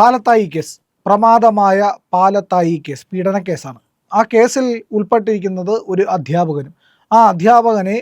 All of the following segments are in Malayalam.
പാലത്തായി കേസ് പ്രമാദമായ പാലത്തായി കേസ് പീഡന കേസാണ് ആ കേസിൽ ഉൾപ്പെട്ടിരിക്കുന്നത് ഒരു അധ്യാപകനും. ആ അധ്യാപകനെ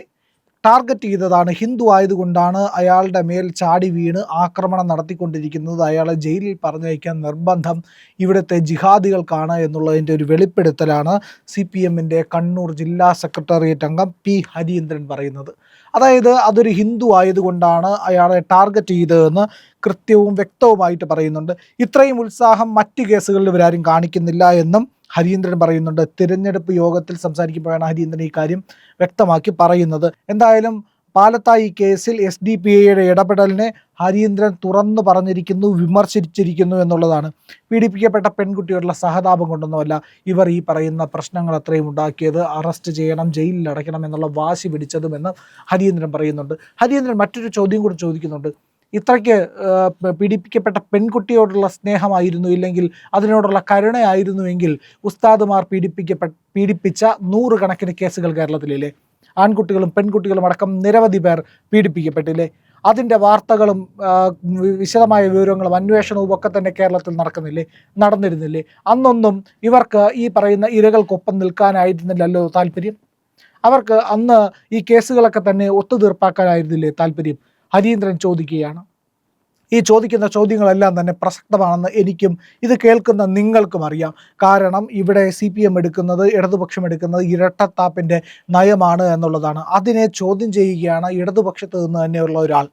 ടാർഗറ്റ് ചെയ്തതാണ് ഹിന്ദു ആയതുകൊണ്ടാണ് അയാളുടെ മേൽ ചാടി വീണ് ആക്രമണം നടത്തിക്കൊണ്ടിരിക്കുന്നത്. അയാളെ ജയിലിൽ പറഞ്ഞയക്കാൻ നിർബന്ധം ഇവിടുത്തെ ജിഹാദികൾക്കാണ് എന്നുള്ളതിന്റെ ഒരു വെളിപ്പെടുത്തലാണ് സി പി എമ്മിന്റെ കണ്ണൂർ ജില്ലാ സെക്രട്ടേറിയറ്റ് അംഗം പി ഹരീന്ദ്രൻ പറയുന്നത്. അതായത് അതൊരു ഹിന്ദു ആയതുകൊണ്ടാണ് അയാളെ ടാർഗറ്റ് ചെയ്തതെന്ന് കൃത്യവും വ്യക്തവുമായിട്ട് പറയുന്നുണ്ട്. ഇത്രയും ഉത്സാഹം മറ്റ് കേസുകളിൽ ഇവരാരും കാണിക്കുന്നില്ല എന്നും ഹരീന്ദ്രൻ പറയുന്നുണ്ട്. തിരഞ്ഞെടുപ്പ് യോഗത്തിൽ സംസാരിക്കുമ്പോഴാണ് ഹരീന്ദ്രൻ ഈ കാര്യം വ്യക്തമാക്കി പറയുന്നത്. എന്തായാലും പാലത്തായി കേസിൽ എസ് ഡി പി ഐയുടെ ഇടപെടലിനെ ഹരീന്ദ്രൻ തുറന്നു പറഞ്ഞിരിക്കുന്നു വിമർശിച്ചിരിക്കുന്നു എന്നുള്ളതാണ്. പീഡിപ്പിക്കപ്പെട്ട പെൺകുട്ടിയോടുള്ള സഹതാപം കൊണ്ടൊന്നുമല്ല ഇവർ ഈ പറയുന്ന പ്രശ്നങ്ങൾ അത്രയും ഉണ്ടാക്കിയത്. അറസ്റ്റ് ചെയ്യണം ജയിലിൽ അടയ്ക്കണം എന്നുള്ള വാശി പിടിച്ചതുമെന്ന് ഹരീന്ദ്രൻ പറയുന്നുണ്ട്. ഹരീന്ദ്രൻ മറ്റൊരു ചോദ്യം കൂടി ചോദിക്കുന്നുണ്ട്. ഇത്രയ്ക്ക് പീഡിപ്പിക്കപ്പെട്ട പെൺകുട്ടിയോടുള്ള സ്നേഹമായിരുന്നു ഇല്ലെങ്കിൽ അതിനോടുള്ള കരുണയായിരുന്നുവെങ്കിൽ ഉസ്താദുമാർ പീഡിപ്പിക്കപ്പെ പീഡിപ്പിച്ച നൂറുകണക്കിന് കേസുകൾ കേരളത്തിലില്ലേ? ആൺകുട്ടികളും പെൺകുട്ടികളും അടക്കം നിരവധി പേർ പീഡിപ്പിക്കപ്പെട്ടില്ലേ? അതിന്റെ വാർത്തകളും വിശദമായ വിവരങ്ങളും അന്വേഷണവും ഒക്കെ തന്നെ കേരളത്തിൽ നടക്കുന്നില്ലേ? നടന്നിരുന്നില്ലേ? അന്നൊന്നും ഇവർക്ക് ഈ പറയുന്ന ഇരകൾക്കൊപ്പം നിൽക്കാനായിരുന്നില്ലല്ലോ താല്പര്യം. അവർക്ക് അന്ന് ഈ കേസുകളൊക്കെ തന്നെ ഒത്തുതീർപ്പാക്കാനായിരുന്നില്ലേ താല്പര്യം? ഹരീന്ദ്രൻ ചോദിക്കുകയാണ്. ഈ ചോദിക്കുന്ന ചോദ്യങ്ങളെല്ലാം തന്നെ പ്രസക്തമാണെന്ന് എനിക്കും ഇത് കേൾക്കുന്ന നിങ്ങൾക്കും അറിയാം. കാരണം ഇവിടെ സി പി എം എടുക്കുന്നത് ഇടതുപക്ഷം എടുക്കുന്നത് ഇരട്ടത്താപ്പിന്റെ നയമാണ് എന്നുള്ളതാണ്. അതിനെ ചോദ്യം ചെയ്യുകയാണ് ഇടതുപക്ഷത്ത് നിന്ന് തന്നെയുള്ള ഒരാൾ.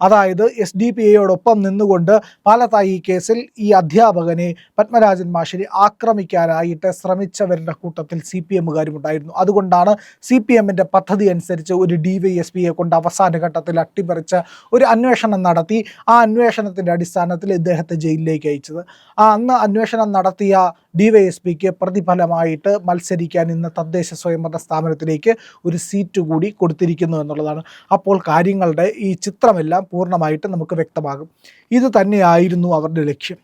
അതായത് എസ് ഡി പി എയോടൊപ്പം നിന്നുകൊണ്ട് പാലത്തായി കേസിൽ ഈ അധ്യാപകനെ പത്മരാജൻ മാഷിനെ ആക്രമിക്കാനായിട്ട് ശ്രമിച്ചവരുടെ കൂട്ടത്തിൽ സി പി എമ്മുകാരും ഉണ്ടായിരുന്നു അതുകൊണ്ടാണ് സി പി എമ്മിന്റെ പദ്ധതി അനുസരിച്ച് ഒരു ഡി വൈ എസ് പിയെ കൊണ്ട് അവസാന ഘട്ടത്തിൽ അട്ടിമറിച്ച് ഒരു അന്വേഷണം നടത്തി. ആ അന്വേഷണത്തിന്റെ അടിസ്ഥാനത്തിൽ ഇദ്ദേഹത്തെ ജയിലിലേക്ക് അയച്ചത്. ആ അന്ന് അന്വേഷണം നടത്തിയ ഡി വൈ എസ് പ്രതിഫലമായിട്ട് മത്സരിക്കാൻ ഇന്ന് തദ്ദേശ സ്വയംഭരണ സ്ഥാപനത്തിലേക്ക് ഒരു സീറ്റ് കൂടി കൊടുത്തിരിക്കുന്നു എന്നുള്ളതാണ്. അപ്പോൾ കാര്യങ്ങളുടെ ഈ ചിത്രമെല്ലാം പൂർണമായിട്ട് നമുക്ക് വ്യക്തമാകും. ഇത് തന്നെയായിരുന്നു അവരുടെ ലക്ഷ്യം.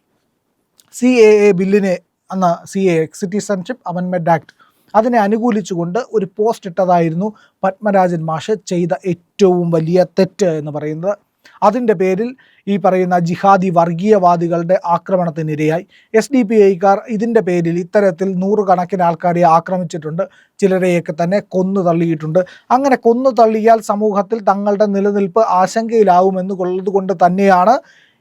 സി എ എ ബില്ലിനെ അന്ന് സി എ സിറ്റിസൺഷിപ്പ് അമെൻമെന്റ് ആക്ട് അതിനെ അനുകൂലിച്ചുകൊണ്ട് ഒരു പോസ്റ്റ് ഇട്ടതായിരുന്നു പത്മരാജൻ മാഷ് ചെയ്ത ഏറ്റവും വലിയ തെറ്റ് എന്ന് പറയുന്നത്. അതിന്റെ പേരിൽ ഈ പറയുന്ന ജിഹാദി വർഗീയവാദികളുടെ ആക്രമണത്തിനിരയായി എസ് ഡി പി ഐക്കാർ ഇതിന്റെ പേരിൽ ഇത്തരത്തിൽ നൂറുകണക്കിന് ആൾക്കാരെ ആക്രമിച്ചിട്ടുണ്ട്. ചിലരെയൊക്കെ തന്നെ കൊന്നു തള്ളിയിട്ടുണ്ട്. അങ്ങനെ കൊന്നു തള്ളിയാൽ സമൂഹത്തിൽ തങ്ങളുടെ നിലനിൽപ്പ് ആശങ്കയിലാവുമെന്ന് ഉള്ളത് കൊണ്ട് തന്നെയാണ്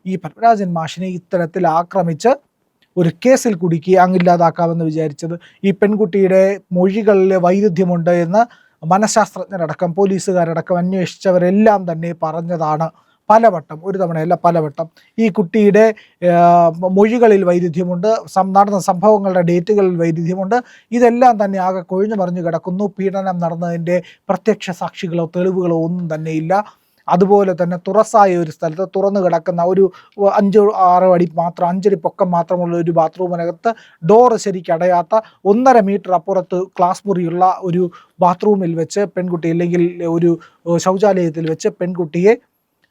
ഈ പത്മരാജൻ മാഷിനെ ഇത്തരത്തിൽ ആക്രമിച്ച് ഒരു കേസിൽ കുടുക്കി അങ്ങില്ലാതാക്കാമെന്ന് വിചാരിച്ചത്. ഈ പെൺകുട്ടിയുടെ മൊഴികളിൽ വൈരുദ്ധ്യമുണ്ട് എന്ന് മനഃശാസ്ത്രജ്ഞരടക്കം പോലീസുകാരടക്കം അന്വേഷിച്ചവരെല്ലാം തന്നെ പറഞ്ഞതാണ്. പലവട്ടം ഒരു തവണയല്ല പലവട്ടം ഈ കുട്ടിയുടെ മൊഴികളിൽ വൈരുദ്ധ്യമുണ്ട് നടന്ന സംഭവങ്ങളുടെ ഡേറ്റുകളിൽ വൈരുദ്ധ്യമുണ്ട്. ഇതെല്ലാം തന്നെ ആകെ കൊഴിഞ്ഞു മറിഞ്ഞു കിടക്കുന്നു. പീഡനം നടന്നതിന്റെ പ്രത്യക്ഷ സാക്ഷികളോ തെളിവുകളോ ഒന്നും തന്നെ ഇല്ല. അതുപോലെ തന്നെ തുറസായ ഒരു സ്ഥലത്ത് തുറന്നു കിടക്കുന്ന ഒരു അഞ്ച് ആറോ അടി മാത്രം അഞ്ചടി പൊക്കം മാത്രമുള്ള ഒരു ബാത്റൂമിനകത്ത് ഡോറ് ശരിക്ക് അടയാത്ത ഒന്നര മീറ്റർ അപ്പുറത്ത് ക്ലാസ് മുറിയുള്ള ഒരു ബാത്റൂമിൽ വെച്ച് പെൺകുട്ടി അല്ലെങ്കിൽ ഒരു ശൗചാലയത്തിൽ വെച്ച് പെൺകുട്ടിയെ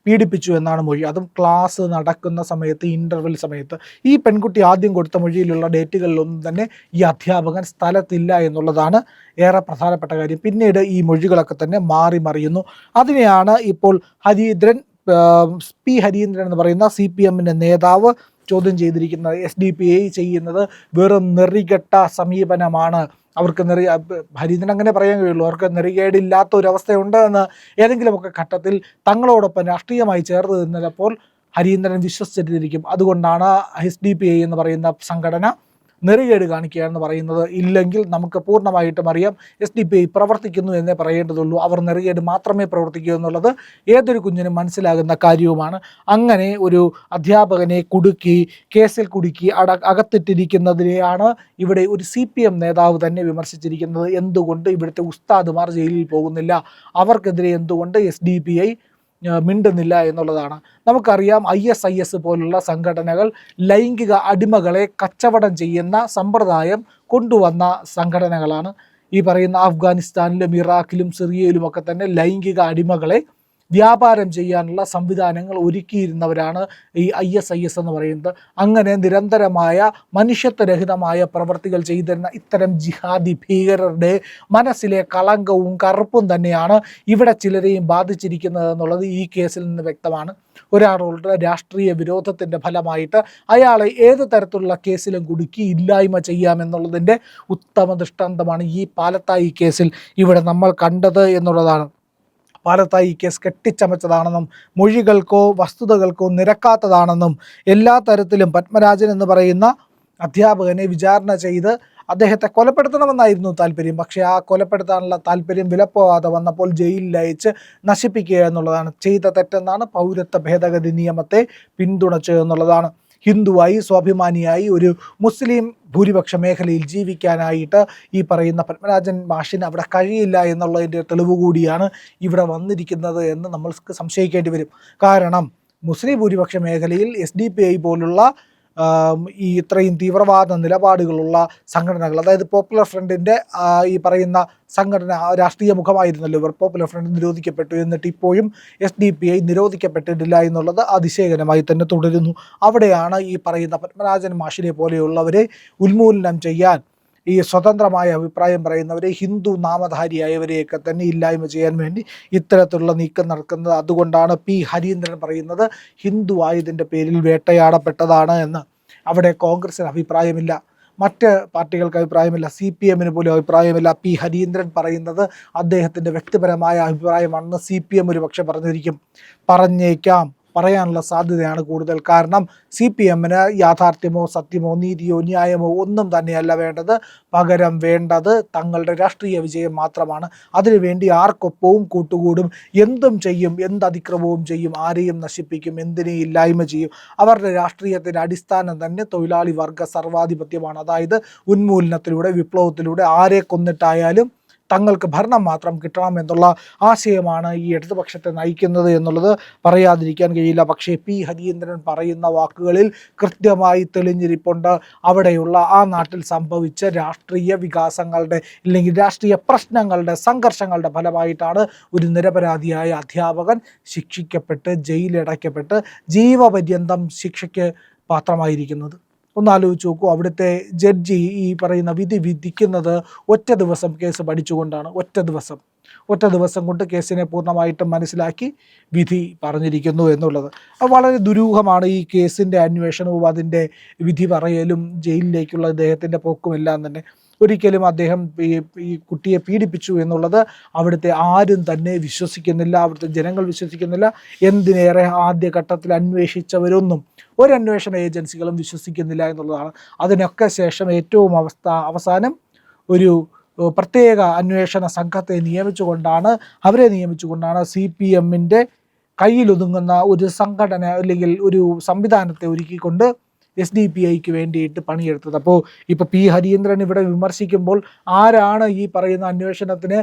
പീഡിപ്പിച്ചു എന്നാണ് മൊഴി. അതും ക്ലാസ് നടക്കുന്ന സമയത്ത് ഇന്റർവെൽ സമയത്ത്. ഈ പെൺകുട്ടി ആദ്യം കൊടുത്ത മൊഴിയിലുള്ള ഡേറ്റുകളിലൊന്നും തന്നെ ഈ അധ്യാപകൻ സ്ഥലത്തില്ല എന്നുള്ളതാണ് ഏറെ പ്രധാനപ്പെട്ട കാര്യം. പിന്നീട് ഈ മൊഴികളൊക്കെ തന്നെ മാറി മറിയുന്നു. അതിനെയാണ് ഇപ്പോൾ ഹരീന്ദ്രൻ പി ഹരീന്ദ്രൻ എന്ന് പറയുന്ന സി പി എമ്മിന്റെ നേതാവ് ചോദ്യം ചെയ്തിരിക്കുന്നത് എസ് ഡി പി ഐ ചെയ്യുന്നത് വെറും നെറികെട്ട സമീപനമാണ്. അവർക്ക് നെറി ഹരീന്ദ്രൻ അങ്ങനെ പറയാൻ കഴിയുള്ളൂ. അവർക്ക് നെറികേടില്ലാത്ത ഒരു അവസ്ഥയുണ്ട് എന്ന് ഏതെങ്കിലുമൊക്കെ ഘട്ടത്തിൽ തങ്ങളോടൊപ്പം രാഷ്ട്രീയമായി ചേർന്ന് നിന്നപ്പോൾ ഹരീന്ദ്രൻ വിശ്വസിച്ചിട്ടിരിക്കും. അതുകൊണ്ടാണ് എസ് ഡി പി ഐ എന്ന് പറയുന്ന സംഘടന നെറികേട് കാണിക്കുകയാണെന്ന് പറയുന്നത്. ഇല്ലെങ്കിൽ നമുക്ക് പൂർണമായിട്ടും അറിയാം എസ് ഡി പി ഐ പ്രവർത്തിക്കുന്നു എന്നേ പറയേണ്ടതുള്ളൂ. അവർ നെറികേട് മാത്രമേ പ്രവർത്തിക്കൂ എന്നുള്ളത് ഏതൊരു കുഞ്ഞിനും മനസ്സിലാകുന്ന കാര്യവുമാണ്. അങ്ങനെ ഒരു അധ്യാപകനെ കുടുക്കി കേസിൽ കുടുക്കി അട അകത്തിട്ടിരിക്കുന്നതിനെയാണ് ഇവിടെ ഒരു സി പി എം നേതാവ് തന്നെ വിമർശിച്ചിരിക്കുന്നത്. എന്തുകൊണ്ട് ഇവിടുത്തെ ഉസ്താദ്മാർ ജയിലിൽ പോകുന്നില്ല? അവർക്കെതിരെ എന്തുകൊണ്ട് എസ് ഡി പി ഐ മിണ്ടുന്നില്ല എന്നുള്ളതാണ്. നമുക്കറിയാം ഐ എസ് ഐ എസ് പോലുള്ള സംഘടനകൾ ലൈംഗിക അടിമകളെ കച്ചവടം ചെയ്യുന്ന സമ്പ്രദായം കൊണ്ടുവന്ന സംഘടനകളാണ്. ഈ പറയുന്ന അഫ്ഗാനിസ്ഥാനിലും ഇറാഖിലും സിറിയയിലുമൊക്കെ തന്നെ ലൈംഗിക അടിമകളെ വ്യാപാരം ചെയ്യാനുള്ള സംവിധാനങ്ങൾ ഒരുക്കിയിരുന്നവരാണ് ഈ ഐ എസ് ഐ എസ് എന്ന് പറയുന്നത്. അങ്ങനെ നിരന്തരമായ മനുഷ്യത്വരഹിതമായ പ്രവൃത്തികൾ ചെയ്തിരുന്ന ഇത്തരം ജിഹാദി ഭീകരരുടെ മനസ്സിലെ കളങ്കവും കറുപ്പും തന്നെയാണ് ഇവിടെ ചിലരെയും ബാധിച്ചിരിക്കുന്നത് എന്നുള്ളത് ഈ കേസിൽ നിന്ന് വ്യക്തമാണ്. ഒരാളുടെ രാഷ്ട്രീയ വിരോധത്തിന്റെ ഫലമായിട്ട് അയാളെ ഏത് തരത്തിലുള്ള കേസിലും കുടുക്കി ഇല്ലായ്മ ചെയ്യാമെന്നുള്ളതിന്റെ ഉത്തമ ദൃഷ്ടാന്തമാണ് ഈ പാലത്തായി കേസിൽ ഇവിടെ നമ്മൾ കണ്ടത് എന്നുള്ളതാണ്. പാലത്തായി കേസ് കെട്ടിച്ചമച്ചതാണെന്നും മൊഴികൾക്കോ വസ്തുതകൾക്കോ നിരക്കാത്തതാണെന്നും എല്ലാ തരത്തിലും പത്മരാജൻ എന്ന് പറയുന്ന അധ്യാപകനെ വിചാരണ ചെയ്ത് അദ്ദേഹത്തെ കൊലപ്പെടുത്തണമെന്നായിരുന്നു താല്പര്യം. പക്ഷേ ആ കൊലപ്പെടുത്താനുള്ള താല്പര്യം വിലപ്പോവാതെ വന്നപ്പോൾ ജയിലിൽ അയച്ച് നശിപ്പിക്കുക എന്നുള്ളതാണ്. ചെയ്ത തെറ്റെന്നാണ് പൗരത്വ ഭേദഗതി നിയമത്തെ പിന്തുണച്ചത് എന്നുള്ളതാണ്. ഹിന്ദുവായി സ്വാഭിമാനിയായി ഒരു മുസ്ലിം ഭൂരിപക്ഷ മേഖലയിൽ ജീവിക്കാനായിട്ട് ഈ പറയുന്ന പത്മരാജൻ മാഷിന് അവിടെ കഴിയില്ല എന്നുള്ളതിന്റെ തെളിവ് കൂടിയാണ് ഇവിടെ വന്നിരിക്കുന്നത് എന്ന് നമ്മൾക്ക് സംശയിക്കേണ്ടി വരും. കാരണം മുസ്ലിം ഭൂരിപക്ഷ മേഖലയിൽ എസ് ഡി പി ഐ പോലുള്ള ഈ ഇത്രയും തീവ്രവാദ നിലപാടുകളുള്ള സംഘടനകൾ അതായത് പോപ്പുലർ ഫ്രണ്ടിന്റെ ഈ പറയുന്ന സംഘടന രാഷ്ട്രീയ മുഖമായിരുന്നല്ലോ ഇവർ. പോപ്പുലർ ഫ്രണ്ട് നിരോധിക്കപ്പെട്ടു എന്നിട്ട് ഇപ്പോഴും എസ് ഡി പി ഐ നിരോധിക്കപ്പെട്ടിട്ടില്ല എന്നുള്ളത് അതിശയകരമായി തന്നെ തുടരുന്നു. അവിടെയാണ് ഈ പറയുന്ന പത്മരാജൻ മാഷിനെ പോലെയുള്ളവരെ ഉന്മൂലനം ചെയ്യാൻ ഈ സ്വതന്ത്രമായ അഭിപ്രായം പറയുന്നവരെ ഹിന്ദു നാമധാരിയായവരെയൊക്കെ തന്നെ ഇല്ലായ്മ ചെയ്യാൻ വേണ്ടി ഇത്തരത്തിലുള്ള നീക്കം നടക്കുന്നത്. അതുകൊണ്ടാണ് പി. ഹരീന്ദ്രൻ പറയുന്നത് ഹിന്ദു ആയതിന്റെ പേരിൽ വേട്ടയാടപ്പെട്ടതാണ് എന്ന്. അവിടെ കോൺഗ്രസിന് അഭിപ്രായമില്ല. മറ്റ് പാർട്ടികൾക്ക് അഭിപ്രായമില്ല. സി പി എമ്മിന് പോലും അഭിപ്രായമില്ല. പി. ഹരീന്ദ്രൻ പറയുന്നത് അദ്ദേഹത്തിന്റെ വ്യക്തിപരമായ അഭിപ്രായമാണെന്ന് സി പി എം ഒരു പക്ഷെ പറഞ്ഞിരിക്കും. പറഞ്ഞേക്കാം. പറയാനുള്ള സാധ്യതയാണ് കൂടുതൽ. കാരണം സി പി എമ്മിന് യാഥാർത്ഥ്യമോ സത്യമോ നീതിയോ ന്യായമോ ഒന്നും തന്നെയല്ല വേണ്ടത്. പകരം വേണ്ടത് തങ്ങളുടെ രാഷ്ട്രീയ വിജയം മാത്രമാണ്. അതിനുവേണ്ടി ആർക്കൊപ്പവും കൂട്ടുകൂടും. എന്തും ചെയ്യും എന്ത് അതിക്രമവും ചെയ്യും ആരെയും നശിപ്പിക്കും എന്തിനേയും ഇല്ലായ്മ ചെയ്യും. അവരുടെ രാഷ്ട്രീയത്തിന്റെ അടിസ്ഥാനം തന്നെ തൊഴിലാളി വർഗ സർവാധിപത്യമാണ്. അതായത് ഉന്മൂലനത്തിലൂടെ വിപ്ലവത്തിലൂടെ ആരെ കൊന്നിട്ടായാലും തങ്ങൾക്ക് ഭരണം മാത്രം കിട്ടണം എന്നുള്ള ആശയമാണ് ഈ ഇടതുപക്ഷത്തെ നയിക്കുന്നത് എന്നുള്ളത് പറയാതിരിക്കാൻ കഴിയില്ല. പക്ഷേ പി. ഹരീന്ദ്രൻ പറയുന്ന വാക്കുകളിൽ കൃത്യമായി തെളിഞ്ഞിരിപ്പുണ്ട്. അവിടെയുള്ള ആ നാട്ടിൽ സംഭവിച്ച രാഷ്ട്രീയ വികാസങ്ങളുടെ അല്ലെങ്കിൽ രാഷ്ട്രീയ പ്രശ്നങ്ങളുടെ സംഘർഷങ്ങളുടെ ഫലമായിട്ടാണ് ഒരു നിരപരാധിയായ അധ്യാപകൻ ശിക്ഷിക്കപ്പെട്ട് ജയിലടയ്ക്കപ്പെട്ട് ജീവപര്യന്തം ശിക്ഷയ്ക്ക് പാത്രമായിരിക്കുന്നത്. ഒന്ന് ആലോചിച്ച് നോക്കൂ. അവിടുത്തെ ജഡ്ജി ഈ പറയുന്ന വിധി വിധിക്കുന്നത് ഒറ്റ ദിവസം കേസ് പഠിച്ചുകൊണ്ടാണ്. ഒറ്റ ദിവസം. ഒറ്റ ദിവസം കൊണ്ട് കേസിനെ പൂർണമായിട്ടും മനസ്സിലാക്കി വിധി പറഞ്ഞിരിക്കുന്നു എന്നുള്ളത്. അത് വളരെ ദുരൂഹമാണ് ഈ കേസിന്റെ അന്വേഷണവും അതിന്റെ വിധി പറയലും ജയിലിലേക്കുള്ള അദ്ദേഹത്തിന്റെ പോക്കുമെല്ലാം തന്നെ. ഒരിക്കലും അദ്ദേഹം ഈ കുട്ടിയെ പീഡിപ്പിച്ചു എന്നുള്ളത് അവിടുത്തെ ആരും തന്നെ വിശ്വസിക്കുന്നില്ല അവിടുത്തെ ജനങ്ങൾ വിശ്വസിക്കുന്നില്ല. എന്തിനേറെ ആദ്യഘട്ടത്തിൽ അന്വേഷിച്ചവരൊന്നും ഒരു അന്വേഷണ ഏജൻസികളും വിശ്വസിക്കുന്നില്ല എന്നുള്ളതാണ്. അതിനൊക്കെ ശേഷം ഏറ്റവും അവസ്ഥ അവസാനം ഒരു പ്രത്യേക അന്വേഷണ സംഘത്തെ നിയമിച്ചുകൊണ്ടാണ് അവരെ നിയമിച്ചുകൊണ്ടാണ് സി പി എമ്മിന്റെ കയ്യിലൊതുങ്ങുന്ന ഒരു സംഘടന അല്ലെങ്കിൽ ഒരു സംവിധാനത്തെ ഒരുക്കിക്കൊണ്ട് എസ് ഡി പി ഐക്ക് വേണ്ടിയിട്ട് പണിയെടുത്തത്. അപ്പോൾ ഇപ്പോൾ പി ഹരീന്ദ്രൻ ഇവിടെ വിമർശിക്കുമ്പോൾ ആരാണ് ഈ പറയുന്ന അന്വേഷണത്തിന്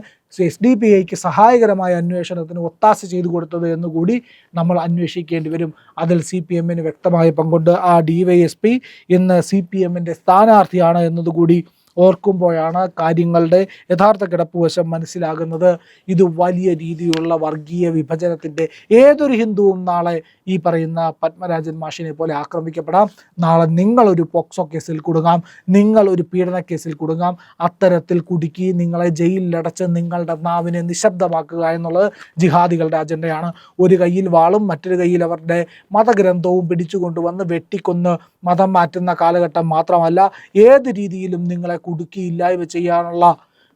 എസ് ഡി പി ഐക്ക് സഹായകരമായ അന്വേഷണത്തിന് ഒത്താശ ചെയ്തു കൊടുത്തത് എന്നുകൂടി നമ്മൾ അന്വേഷിക്കേണ്ടി വരും. അതിൽ സി പി എമ്മിന് വ്യക്തമായ പങ്കുണ്ട്. ആ ഡി വൈ എസ് പി ഇന്ന് സി പി എമ്മിന്റെ സ്ഥാനാർത്ഥിയാണ് എന്നതുകൂടി ഓർക്കുമ്പോഴാണ് കാര്യങ്ങളുടെ യഥാർത്ഥ കിടപ്പുവശം മനസ്സിലാകുന്നത്. ഇത് വലിയ രീതിയിലുള്ള വർഗീയ വിഭജനത്തിന്റെ ഏതൊരു ഹിന്ദുവും നാളെ ഈ പറയുന്ന പത്മരാജൻ മാഷിനെ പോലെ ആക്രമിക്കപ്പെടാം. നാളെ നിങ്ങളൊരു പോക്സോ കേസിൽ കുടുങ്ങാം. നിങ്ങൾ ഒരു പീഡന കേസിൽ കുടുങ്ങാം. അത്തരത്തിൽ കുടുക്കി നിങ്ങളെ ജയിലിലടച്ച് നിങ്ങളുടെ നാവിനെ നിശബ്ദമാക്കുക എന്നുള്ളത് ജിഹാദികളുടെ അജണ്ടയാണ്. ഒരു കയ്യിൽ വാളും മറ്റൊരു കയ്യിൽ അവരുടെ മതഗ്രന്ഥവും പിടിച്ചുകൊണ്ടുവന്ന് വെട്ടിക്കൊന്ന് മതം മാറ്റുന്ന കാലഘട്ടം മാത്രമല്ല ഏത് രീതിയിലും നിങ്ങളെ കുടുക്കി ഇല്ലായ്മ ചെയ്യാനുള്ള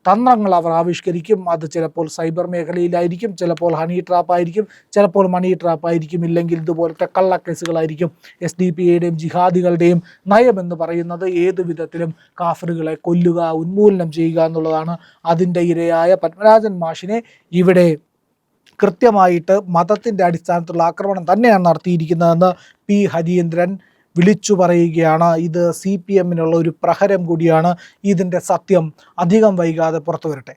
തന്ത്രങ്ങൾ അവർ ആവിഷ്കരിക്കും. അത് ചിലപ്പോൾ സൈബർ മേഖലയിലായിരിക്കും ചിലപ്പോൾ ഹണി ട്രാപ്പ് ആയിരിക്കും ചിലപ്പോൾ മണി ട്രാപ്പ് ആയിരിക്കും ഇല്ലെങ്കിൽ ഇതുപോലത്തെ കള്ളക്കേസുകളായിരിക്കും എസ് ഡി പി എയുടെയും ജിഹാദികളുടെയും നയമെന്ന് പറയുന്നത് ഏത് വിധത്തിലും കാഫറുകളെ കൊല്ലുക ഉന്മൂലനം ചെയ്യുക എന്നുള്ളതാണ്. അതിന്റെ ഇരയായ പത്മരാജൻ മാഷിനെ ഇവിടെ കൃത്യമായിട്ട് മതത്തിന്റെ അടിസ്ഥാനത്തിലുള്ള ആക്രമണം തന്നെയാണ് നടത്തിയിരിക്കുന്നതെന്ന് പി ഹരീന്ദ്രൻ വിളിച്ചു പറയുകയാണ്. ഇത് സി പി എമ്മിനുള്ള ഒരു പ്രഹരം കൂടിയാണ്. ഇതിന്റെ സത്യം അധികം വൈകാതെ പുറത്തു വരട്ടെ